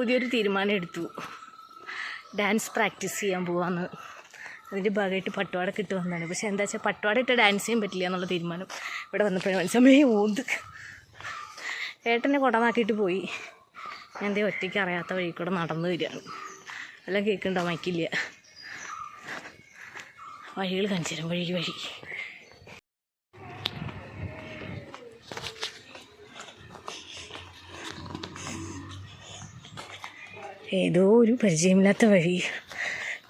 പുതിയൊരു തീരുമാനം എടുത്തു. ഡാൻസ് പ്രാക്ടീസ് ചെയ്യാൻ പോവാന്ന്. അതിന്റെ ഭാഗമായിട്ട് പട്ടുവാടൊക്കെ ഇട്ട് വന്നതാണ്. പക്ഷെ എന്താ വെച്ചാൽ പട്ടുവാട ഇട്ട് ഡാൻസ് ചെയ്യാൻ പറ്റില്ല എന്നുള്ള തീരുമാനം ഇവിടെ വന്നപ്പോഴേ മനസ്സിലാമേ ഓന്ത് ഏട്ടനെ കുടമാക്കിയിട്ട് പോയി. ഞാൻ എന്തേ ഒറ്റയ്ക്ക് അറിയാത്ത വഴി കൂടെ നടന്നു വരികയാണ്. എല്ലാം കേൾക്കുന്നുണ്ടോ മൈക്കില്ല വഴികൾ കാണിച്ചു തരാം വഴി വഴി. ഏതോ ഒരു പരിചയമില്ലാത്ത വഴി.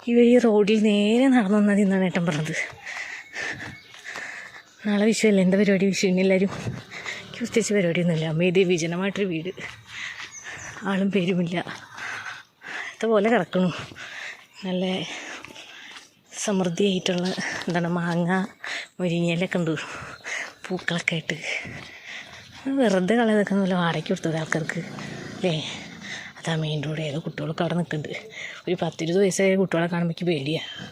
ഈ വഴി റോഡിൽ നേരെ നടന്നു വന്നാൽ എന്നാണ് ഏട്ടൻ പറഞ്ഞത്. നാളെ വിഷയമല്ല എന്താ പരിപാടി? വിഷുവിന് എല്ലാവരും പ്രത്യേകിച്ച് പരിപാടിയൊന്നുമില്ല. അമ്മേത് വിജനമായിട്ടൊരു വീട്. ആളും പേരുമില്ല. ഇതുപോലെ കിടക്കണു. നല്ല സമൃദ്ധിയായിട്ടുള്ള എന്താണ് മാങ്ങ മുരിങ്ങയിലൊക്കെ ഉണ്ട്. പൂക്കളൊക്കെ ആയിട്ട്. വെറുതെ കളയതൊക്കെ നല്ല വാടകയ്ക്ക് കൊടുത്തത് ആൾക്കാർക്ക്. അല്ലേ? അതാ മെയിൻ റോഡ് ഏതോ കുട്ടികളൊക്കെ അവിടെ നിൽക്കുന്നുണ്ട്. ഒരു പത്തിരുപത് വയസ്സായ കുട്ടികളെ കാണുമ്പോൾ എനിക്ക് പേടിയാണ്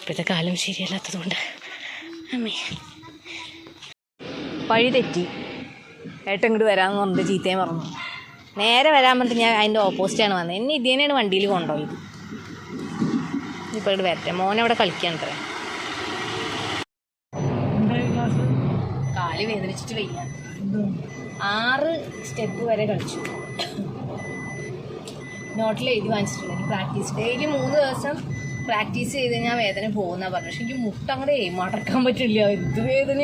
ഇപ്പോഴത്തെ കാലം ശരിയല്ലാത്തത് കൊണ്ട് അമ്മേ. വഴി തെറ്റി. ഏട്ടൻ ഇങ്ങോട്ട് വരാമെന്ന് പറഞ്ഞിട്ട് ചീത്തയും പറഞ്ഞു നേരെ വരാൻ പറഞ്ഞിട്ട് ഞാൻ അതിന്റെ ഓപ്പോസിറ്റാണ് വന്നത്. എന്നെ ഇതിനെയാണ് വണ്ടിയിൽ കൊണ്ടുപോയത്. ഇപ്പോൾ ഇവിടെ വരട്ടെ. മോനവിടെ കളിക്കാൻ അത്ര. കാൽ വേദനിച്ചിട്ട് വയ്യ. ആറ് സ്റ്റെപ്പ് വരെ കളിച്ചു. നോട്ടിൽ എഴുതി വാങ്ങിച്ചിട്ടുണ്ട് എനിക്ക് പ്രാക്ടീസ് ഡെയിലി മൂന്ന് ദിവസം പ്രാക്ടീസ് ചെയ്ത് ഞാൻ വേദന പോകുന്ന പറഞ്ഞു പക്ഷെ എനിക്ക് മുട്ട അങ്ങോട്ട് മടക്കാൻ പറ്റില്ല. എന്ത് വേദന?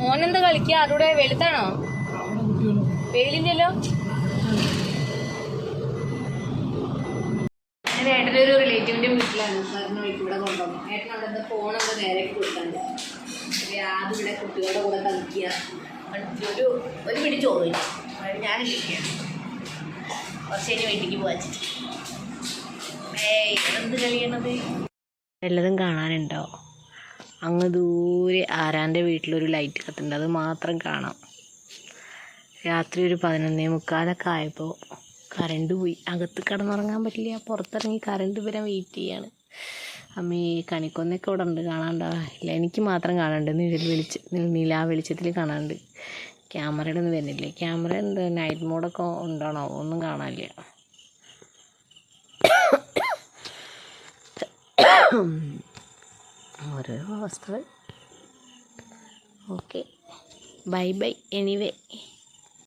മോനെന്താ കളിക്കുക ആരുടെ വെളുത്താണോ? വെയിലില്ലല്ലോ? ഏട്ടന്റെ ഒരു റിലേറ്റീവിന്റെ വീട്ടിലാണ്. സാറിന് വീട്ടിലൂടെ കൊണ്ടുപോകുന്നത് ഏട്ടൻ അവിടെ നിന്ന് ഫോണൊക്കെ നേരെ കൊടുക്കണ്ട്. ആദ്യം ഇവിടെ കുട്ടികളുടെ കൂടെ കളിക്കുക. ഒരു ഒരു പിടി ചോറ് അതായത് ഞാൻ ഇരിക്കുകയാണ് കുറച്ച് കഴിഞ്ഞ് വീട്ടിലേക്ക് പോവാച്ചിട്ട് ഏയ് എന്ത് കളിയണത്? വല്ലതും കാണാനുണ്ടോ? അങ്ങ് ദൂരെ ആരാന്റെ വീട്ടിലൊരു ലൈറ്റ് കത്തുണ്ട് അത് മാത്രം കാണാം. രാത്രി ഒരു പതിനൊന്നേ മുക്കാലൊക്കെ ആയപ്പോൾ കറണ്ട് പോയി. അകത്ത് കിടന്നുറങ്ങാൻ പറ്റില്ല. പുറത്തിറങ്ങി കറണ്ട് വരാൻ വെയിറ്റ് ചെയ്യാണ്. അമ്മേ കണിക്കൊന്നൊക്കെ ഇവിടെ ഉണ്ട് കാണാണ്ടോ. ഇല്ല എനിക്ക് മാത്രം കാണാണ്ട്. നിഴൽ വെളിച്ച നിലാ വെളിച്ചത്തിൽ കാണാണ്ട്. ക്യാമറയുടെ ഒന്നും വരുന്നില്ലേ. ക്യാമറ എന്ത് നൈറ്റ് മോഡൊക്കെ ഉണ്ടാണോ? ഒന്നും കാണാനില്ല. ഓരോ അവസ്ഥകൾ. ഓക്കെ. Bye bye. എനിവേ